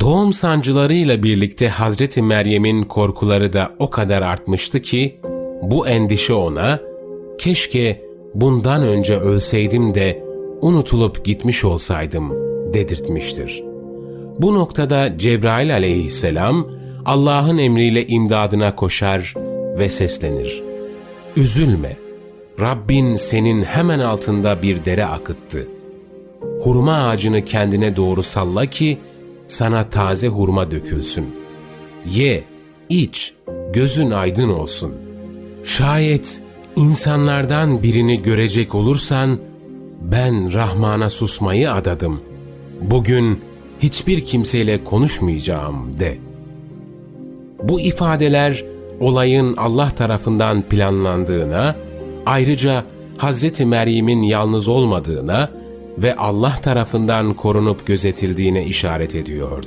Doğum sancılarıyla birlikte Hazreti Meryem'in korkuları da o kadar artmıştı ki, bu endişe ona, keşke bundan önce ölseydim de unutulup gitmiş olsaydım dedirtmiştir. Bu noktada Cebrail aleyhisselam Allah'ın emriyle imdadına koşar ve seslenir. Üzülme, Rabbin senin hemen altında bir dere akıttı. Hurma ağacını kendine doğru salla ki sana taze hurma dökülsün. Ye, iç, gözün aydın olsun. Şayet insanlardan birini görecek olursan, ben Rahman'a susmayı adadım. Bugün hiçbir kimseyle konuşmayacağım de. Bu ifadeler olayın Allah tarafından planlandığına, ayrıca Hazreti Meryem'in yalnız olmadığına ve Allah tarafından korunup gözetildiğine işaret ediyordu.